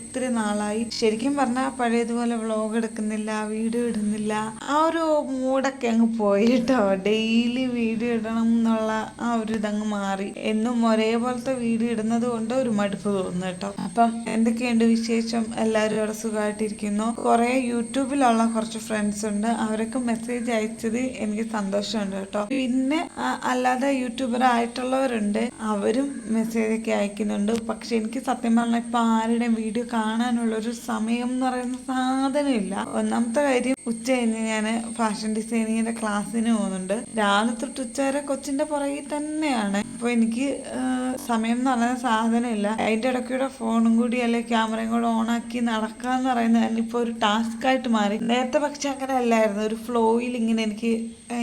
ഒത്തിരി നാളായി. ശരിക്കും പറഞ്ഞാൽ പഴയതുപോലെ വ്ളോഗ് എടുക്കുന്നില്ല വീഡിയോ ഇടുന്നില്ല. ആ ഒരു മൂഡൊക്കെ അങ്ങ് പോയി കേട്ടോ ഡെയിലി വീഡിയോ ഇടണം എന്നുള്ള ആ ഒരു ഇതങ്ങ് മാറി. എന്നും ഒരേപോലത്തെ വീഡിയോ ഇടുന്നത് കൊണ്ട് ഒരു മടുപ്പ് തോന്നുന്നു കേട്ടോ. അപ്പം എന്തൊക്കെയുണ്ട് വിശേഷം? എല്ലാവരും അവിടെ സുഖമായിട്ടിരിക്കുന്നു. കുറെ യൂട്യൂബിലുള്ള കുറച്ച് ഫ്രണ്ട്സ് ഉണ്ട്. അവരൊക്കെ മെസ്സേജ് അയച്ചത് എനിക്ക് സന്തോഷമുണ്ട് കേട്ടോ. പിന്നെ അല്ലാതെ യൂട്യൂബർ ആയിട്ടുള്ളവരുണ്ട്. അവരും മെസ്സേജ് ഒക്കെ അയക്കുന്നുണ്ട്. പക്ഷെ എനിക്ക് സത്യം പറഞ്ഞാൽ ഇപ്പൊ ആരുടെയും വീഡിയോ കാണാനുള്ള ഒരു സമയം എന്ന് പറയുന്ന സാധനമില്ല. ഒന്നാമത്തെ കാര്യം ഉച്ച കഴിഞ്ഞ് ഞാൻ ഫാഷൻ ഡിസൈനിങ്ങിന്റെ ക്ലാസ്സിന് പോകുന്നുണ്ട്. രാവിലെ തൊട്ട് ഉച്ച വരെ കൊച്ചിന്റെ പുറകിൽ തന്നെയാണ്. അപ്പൊ എനിക്ക് സമയം എന്ന് പറയുന്ന സാധനമില്ല. അതിന്റെ ഇടയ്ക്കൂടെ ഫോണും കൂടി അല്ലെ ക്യാമറയും കൂടെ ഓണാക്കി നടക്കുക എന്ന് പറയുന്നത് ഇപ്പൊ ഒരു ടാസ്ക് ആയിട്ട് മാറി. നേരത്തെ പക്ഷെ അങ്ങനെ അല്ലായിരുന്നു. ഒരു ഫ്ലോയിൽ ഇങ്ങനെ എനിക്ക്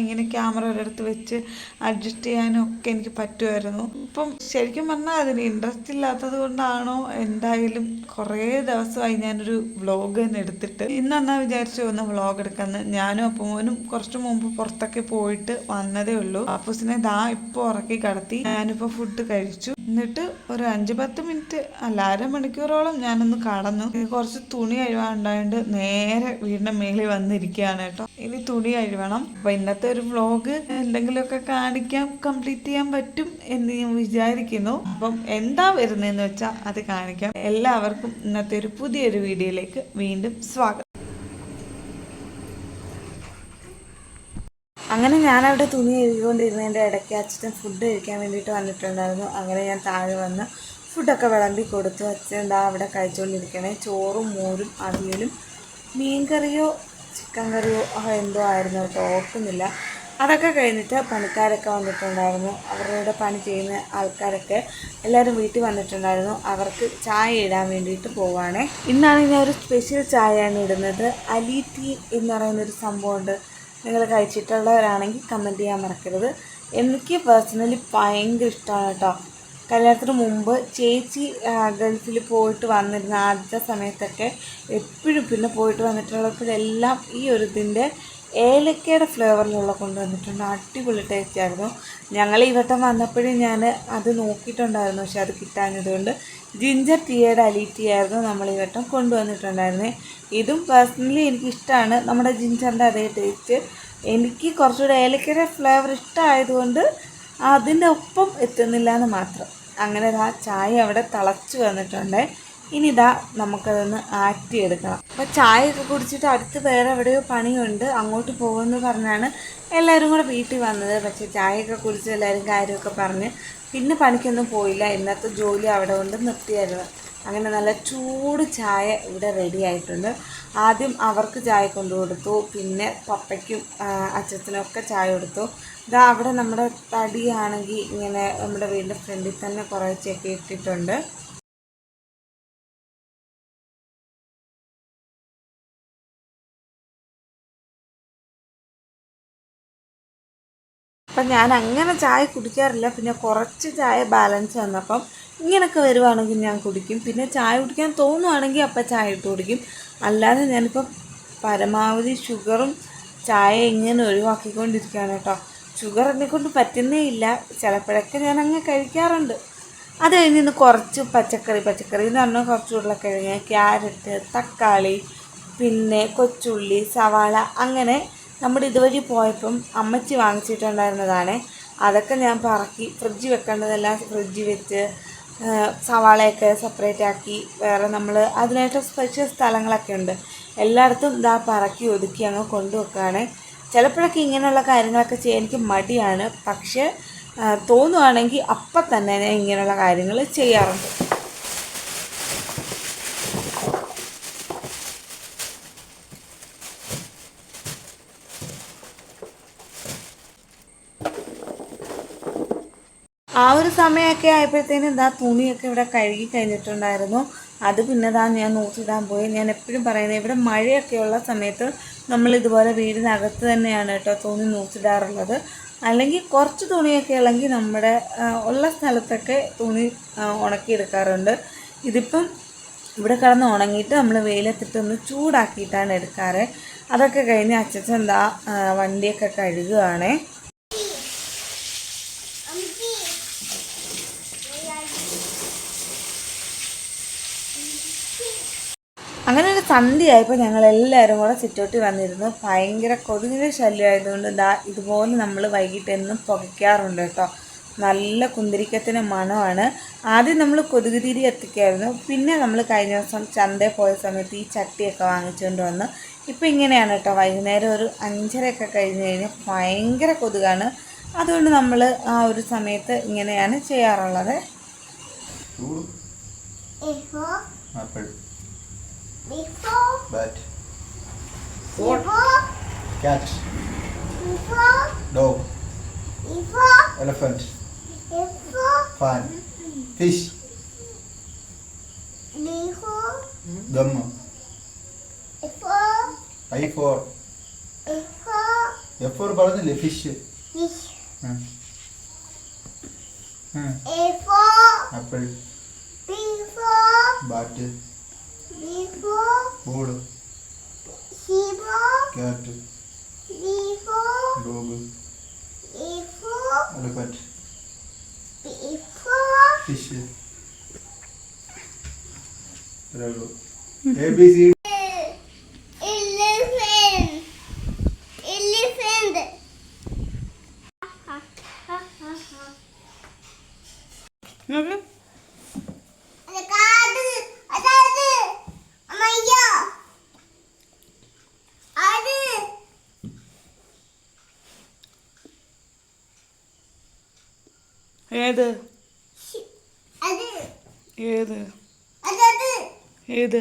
ഇങ്ങനെ ക്യാമറ ഒരിടത്ത് വെച്ച് അഡ്ജസ്റ്റ് ചെയ്യാനും ഒക്കെ എനിക്ക് പറ്റുമായിരുന്നു. ഇപ്പം ശരിക്കും പറഞ്ഞാൽ അതിന് ഇൻട്രസ്റ്റ് ഇല്ലാത്തത് കൊണ്ടാണോ എന്തായാലും കുറേ ദിവസമായി ഞാനൊരു വ്ളോഗ് തന്നെ എടുത്തിട്ട്. ഇന്ന് എന്നാ വിചാരിച്ചു ഒന്ന് വ്ളോഗ് എടുക്കാന്ന്. ഞാനും അപ്പൂനും കുറച്ച് മുമ്പ് പുറത്തൊക്കെ പോയിട്ട് വന്നതേ ഉള്ളൂ. അപ്പൂസിനെ ദാ ഇപ്പോൾ ഉറക്കി കടത്തി. ഞാനിപ്പോ ഫുഡ് കഴിച്ചു. എന്നിട്ട് ഒരു അഞ്ച് പത്ത് മിനിറ്റ് അല്ല അരമണിക്കൂറോളം ഞാനൊന്ന് കടന്നു. കുറച്ച് തുണി കഴുകാനുണ്ടായത് നേരെ വീടിന്റെ മേളിൽ വന്നിരിക്കുകയാണ് കേട്ടോ. ഇനി തുണി കഴുകണം അപ്പൊ ഇന്നത്തെ ഒരു വ്ളോഗ് എന്തെങ്കിലുമൊക്കെ കാണിക്കാൻ കംപ്ലീറ്റ് ചെയ്യാൻ പറ്റും എന്ന് ഞാൻ വിചാരിക്കുന്നു. അപ്പം എന്താ വരുന്നതെന്ന് വെച്ചാൽ അത് കാണിക്കാം. എല്ലാവർക്കും ഇന്നത്തെ ഒരു പുതിയൊരു വീഡിയോയിലേക്ക് വീണ്ടും സ്വാഗതം. അങ്ങനെ ഞാനവിടെ തുണി എഴുതിക്കൊണ്ടിരുന്നതിന്റെ ഇടയ്ക്ക് അച്ഛൻ ഫുഡ് കഴിക്കാൻ വേണ്ടിയിട്ട് വന്നിട്ടുണ്ടായിരുന്നു. അങ്ങനെ ഞാൻ താഴെ വന്ന് ഫുഡൊക്കെ വിളമ്പി കൊടുത്തു. അച്ഛൻ എന്താ അവിടെ കഴിച്ചുകൊണ്ടിരിക്കണേ ചോറും മോരും അവിയലും മീൻ കറിയോ ചിക്കൻ കറിയോ എന്തോ ആയിരുന്നു. കേട്ടോ ഓർക്കുന്നില്ല. അതൊക്കെ കഴിഞ്ഞിട്ട് പണിക്കാരൊക്കെ വന്നിട്ടുണ്ടായിരുന്നു. അവരുടെ പണി ചെയ്യുന്ന ആൾക്കാരൊക്കെ എല്ലാവരും വീട്ടിൽ വന്നിട്ടുണ്ടായിരുന്നു. അവർക്ക് ചായ ഇടാൻ വേണ്ടിയിട്ട് പോവാണേ. ഇന്നാണ് ഞാൻ ഒരു സ്പെഷ്യൽ ചായയാണ് ഇടുന്നത്. അലി ടീ എന്ന് പറയുന്നൊരു സംഭവമുണ്ട്. നിങ്ങൾ കഴിച്ചിട്ടുള്ളവരാണെങ്കിൽ കമന്റ് ചെയ്യാൻ മറക്കരുത്. എനിക്ക് പേഴ്സണലി ഭയങ്കര ഇഷ്ടമാണ് കേട്ടോ കല്യാണത്തിന് മുമ്പ് ചേച്ചി ഗൾഫിൽ പോയിട്ട് വന്നിരുന്ന ആദ്യത്തെ സമയത്തൊക്കെ എപ്പോഴും പിന്നെ പോയിട്ട് വന്നിട്ടുള്ളപ്പോഴെല്ലാം ഈ ഒരു ഇതിന്റെ ഏലക്കയുടെ ഫ്ലേവറിലുള്ള കൊണ്ടുവന്നിട്ടുണ്ട് അടിപൊളി ടേസ്റ്റ് ആയിരുന്നു. ഞങ്ങൾ ഈ വട്ടം വന്നപ്പോഴും ഞാൻ അത് നോക്കിയിട്ടുണ്ടായിരുന്നു. പക്ഷെ അത് കിട്ടാഞ്ഞതുകൊണ്ട് ജിഞ്ചർ ടീയുടെ അലി ടീ ആയിരുന്നു നമ്മൾ ഈ വട്ടം കൊണ്ടുവന്നിട്ടുണ്ടായിരുന്നത് ഇതും പേഴ്സണലി എനിക്കിഷ്ടമാണ് നമ്മുടെ ജിഞ്ചറിന്റെ അതേ ടേസ്റ്റ് എനിക്ക് കുറച്ചുകൂടെ ഏലക്കയുടെ ഫ്ലേവർ ഇഷ്ടമായതുകൊണ്ട് അതിന്റെ ഒപ്പം എത്തുന്നില്ല എന്ന് മാത്രം. അങ്ങനെ ആ ചായ അവിടെ തിളച്ച് വന്നിട്ടുണ്ട്. ഇനി ഇതാ നമുക്കതൊന്ന് ആറ്റി എടുക്കണം ചായ ചായയൊക്കെ കുടിച്ചിട്ട് അടുത്ത് വേറെ എവിടെയോ പണിയുണ്ട്. അങ്ങോട്ട് പോകുമെന്ന് പറഞ്ഞാണ് എല്ലാവരും കൂടെ വീട്ടിൽ വന്നത്. പക്ഷേ ചായയൊക്കെ കുടിച്ച് എല്ലാവരും കാര്യമൊക്കെ പറഞ്ഞ് പിന്നെ പണിക്കൊന്നും പോയില്ല. ഇന്നത്തെ ജോലി അവിടെ കൊണ്ട് നിർത്തിയായിരുന്നു. അങ്ങനെ നല്ല ചൂട് ചായ ഇവിടെ റെഡി ആയിട്ടുണ്ട്. ആദ്യം അവർക്ക് ചായ കൊണ്ടു കൊടുത്തു. പിന്നെ പപ്പയ്ക്കും അച്ഛത്തിനൊക്കെ ഒക്കെ ചായ കൊടുത്തു. ഇതാ അവിടെ നമ്മുടെ തടിയാണെങ്കിൽ ഇങ്ങനെ നമ്മുടെ വീടിന്റെ ഫ്രണ്ടിൽ തന്നെ കുറേശ്ശെയൊക്കെ ഇട്ടിട്ടുണ്ട്. അപ്പം ഞാൻ അങ്ങനെ ചായ കുടിക്കാറില്ല. പിന്നെ കുറച്ച് ചായ ബാലൻസ് വന്നപ്പം ഇങ്ങനെയൊക്കെ വരുവാണെങ്കിൽ ഞാൻ കുടിക്കും. പിന്നെ ചായ കുടിക്കാൻ തോന്നുവാണെങ്കിൽ അപ്പം ചായ ഇട്ട് കുടിക്കും. അല്ലാതെ ഞാനിപ്പം പരമാവധി ഷുഗറും ചായ ഇങ്ങനെ ഒഴിവാക്കിക്കൊണ്ടിരിക്കുകയാണ് കേട്ടോ. ഷുഗർ എന്നെ കൊണ്ട് പറ്റുന്നേ ഇല്ല. ചിലപ്പോഴൊക്കെ ഞാൻ അങ്ങ് കഴിക്കാറുണ്ട്. അത് കഴിഞ്ഞ് ഇന്ന് കുറച്ച് പച്ചക്കറി പച്ചക്കറി എന്ന് പറഞ്ഞാൽ കുറച്ച് ഉരുളക്കിഴങ്ങ് ക്യാരറ്റ് തക്കാളി പിന്നെ കൊച്ചുള്ളി സവാള അങ്ങനെ നമ്മുടെ ഇതുവഴി പോയപ്പം അമ്മച്ചി വാങ്ങിച്ചിട്ടുണ്ടായിരുന്നതാണ്. അതൊക്കെ ഞാൻ പറക്കി ഫ്രിഡ്ജ് വെക്കേണ്ടതെല്ലാം ഫ്രിഡ്ജ് വെച്ച് സവാളയൊക്കെ സെപ്പറേറ്റ് ആക്കി വേറെ നമ്മൾ അതിനായിട്ട് സ്പെഷ്യൽ സ്ഥലങ്ങളൊക്കെ ഉണ്ട്. എല്ലായിടത്തും ഇതാ പറക്കി ഒതുക്കി അങ്ങ് കൊണ്ടുവെക്കുകയാണ്. ചിലപ്പോഴൊക്കെ ഇങ്ങനെയുള്ള കാര്യങ്ങളൊക്കെ ചെയ്യാൻ എനിക്ക് മടിയാണ്. പക്ഷേ തോന്നുവാണെങ്കിൽ അപ്പം തന്നെ ഞാൻ ഇങ്ങനെയുള്ള കാര്യങ്ങൾ ചെയ്യാറുണ്ട്. ആ ഒരു സമയമൊക്കെ ആയപ്പോഴത്തേനും ഇതാ തുണിയൊക്കെ ഇവിടെ കഴുകി കഴിഞ്ഞിട്ടുണ്ടായിരുന്നു. അത് പിന്നെ ഇതാ ഞാൻ നോക്കിയിടാൻ പോയി. ഞാൻ എപ്പോഴും പറയുന്നത് ഇവിടെ മഴയൊക്കെ ഉള്ള സമയത്ത് നമ്മൾ ഇതുപോലെ വീടിനകത്ത് തന്നെയാണ് കേട്ടോ തുണി നോക്കിയിടാറുള്ളത് അല്ലെങ്കിൽ കുറച്ച് തുണിയൊക്കെ ഉള്ളെങ്കിൽ നമ്മുടെ ഉള്ള സ്ഥലത്തൊക്കെ തുണി ഉണക്കിയെടുക്കാറുണ്ട്. ഇതിപ്പം ഇവിടെ കിടന്ന് ഉണങ്ങിയിട്ട് നമ്മൾ വെയിലത്തിട്ട് ഒന്ന് ചൂടാക്കിയിട്ടാണ് എടുക്കാറ്. അതൊക്കെ കഴിഞ്ഞ് അച്ഛൻ എന്താ വണ്ടിയൊക്കെ കഴുകുകയാണേ അങ്ങനെ ഒരു സന്ധ്യയായപ്പോൾ ഞങ്ങൾ എല്ലാവരും കൂടെ ചുറ്റോട്ടി വന്നിരുന്നു. ഭയങ്കര കൊതുകിന്റെ ശല്യമായതുകൊണ്ട് ദാ ഇതുപോലെ നമ്മൾ വൈകിട്ട് എന്നും പുകയ്ക്കാറുണ്ട് കേട്ടോ. നല്ല കുന്തിരിക്കത്തിന് മണമാണ്. ആദ്യം നമ്മൾ കൊതുക് തിരി എത്തിക്കായിരുന്നു. പിന്നെ നമ്മൾ കഴിഞ്ഞ ദിവസം ചന്തയിൽ പോയ സമയത്ത് ഈ ചട്ടിയൊക്കെ വാങ്ങിച്ചുകൊണ്ട് വന്ന്. ഇപ്പം ഇങ്ങനെയാണ് കേട്ടോ. വൈകുന്നേരം ഒരു അഞ്ചരയൊക്കെ കഴിഞ്ഞ് കഴിഞ്ഞാൽ ഭയങ്കര കൊതുകാണ്. അതുകൊണ്ട് നമ്മൾ ആ ഒരു സമയത്ത് ഇങ്ങനെയാണ് ചെയ്യാറുള്ളത്. Apple bat, before, cat, before, dog, before, elephant, before, fan, fish, before, gum, before, I for before, F for പറഞ്ഞില്ലേ fish fish, before, apple before, bat board cat dog elephant fish. A B C ഏത്? ഏത്? ഏത്?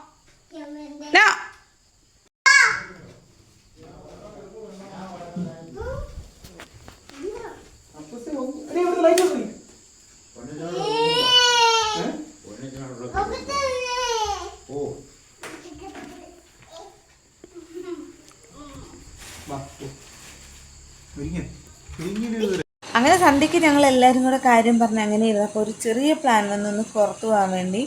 അങ്ങനെ സന്ധ്യയ്ക്ക് ഞങ്ങൾ എല്ലാവരും കൂടെ കാര്യം പറഞ്ഞ് അങ്ങനെ ഇരുന്നപ്പോൾ ഒരു ചെറിയ പ്ലാൻ വന്നൊന്ന് പുറത്തു പോകാൻ വേണ്ടി.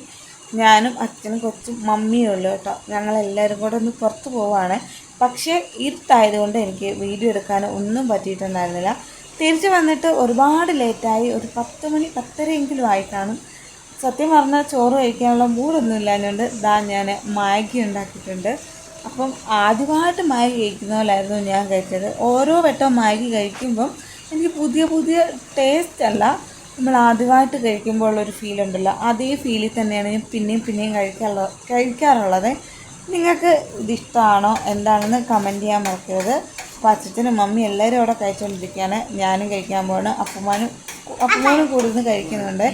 ഞാനും അച്ഛനും കൊച്ചും മമ്മിയും ഉള്ളു കേട്ടോ. ഞങ്ങളെല്ലാവരും കൂടെ ഒന്ന് പുറത്ത് പോവാണ് പക്ഷേ ഇരുട്ടായതുകൊണ്ട് എനിക്ക് വീഡിയോ എടുക്കാൻ ഒന്നും പറ്റിയിട്ടുണ്ടായിരുന്നില്ല. തിരിച്ചു വന്നിട്ട് ഒരുപാട് ലേറ്റായി ഒരു പത്ത് മണി പത്തരയെങ്കിലും ആയി കാണും. സത്യം പറഞ്ഞാൽ ചോറ് കഴിക്കാനുള്ള മൂടൊന്നും ഇല്ലാഞ്ഞുകൊണ്ട് ദാ ഞാൻ മാഗി ഉണ്ടാക്കിയിട്ടുണ്ട്. അപ്പം ആദ്യമായിട്ട് മാഗി കഴിക്കുന്ന പോലായിരുന്നു ഞാൻ കഴിച്ചത്. ഓരോ വട്ടം മാഗി കഴിക്കുമ്പം എനിക്ക് പുതിയ പുതിയ ടേസ്റ്റ് അല്ല. നമ്മൾ ആദ്യമായിട്ട് കഴിക്കുമ്പോൾ ഉള്ളൊരു ഫീൽ ഉണ്ടല്ലോ. അതേ ഫീലിൽ തന്നെയാണ് ഞാൻ പിന്നെയും പിന്നെയും കഴിക്കാറുള്ള കഴിക്കാറുള്ളത്. നിങ്ങൾക്ക് ഇതിഷ്ടമാണോ എന്താണെന്ന് കമന്റ് ചെയ്യാൻ മറക്കരുത്. അപ്പോൾ അച്ഛനും മമ്മി എല്ലാവരും അവിടെ കഴിച്ചുകൊണ്ടിരിക്കുകയാണ് ഞാനും കഴിക്കാൻ പോവാണ്. അപ്പുമാനും അപ്പുമാനും കൂടുതൽ കഴിക്കുന്നുണ്ട്.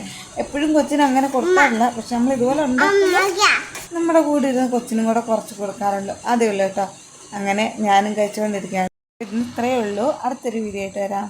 എപ്പോഴും കൊച്ചിന് അങ്ങനെ കൊടുക്കാറില്ല. പക്ഷെ നമ്മൾ ഇതുപോലെ ഉണ്ടാക്കുമ്പോൾ നമ്മുടെ കൂടെ ഇരുന്ന് കൊച്ചിനും കൂടെ കുറച്ച് കൊടുക്കാറുണ്ട്. അതേ ഉള്ളൂ കേട്ടോ. അങ്ങനെ ഞാനും കഴിച്ചുകൊണ്ടിരിക്കുകയാണ് ഇത്രയേ ഉള്ളൂ. അടുത്തൊരു വീഡിയോ ആയിട്ട് വരാം.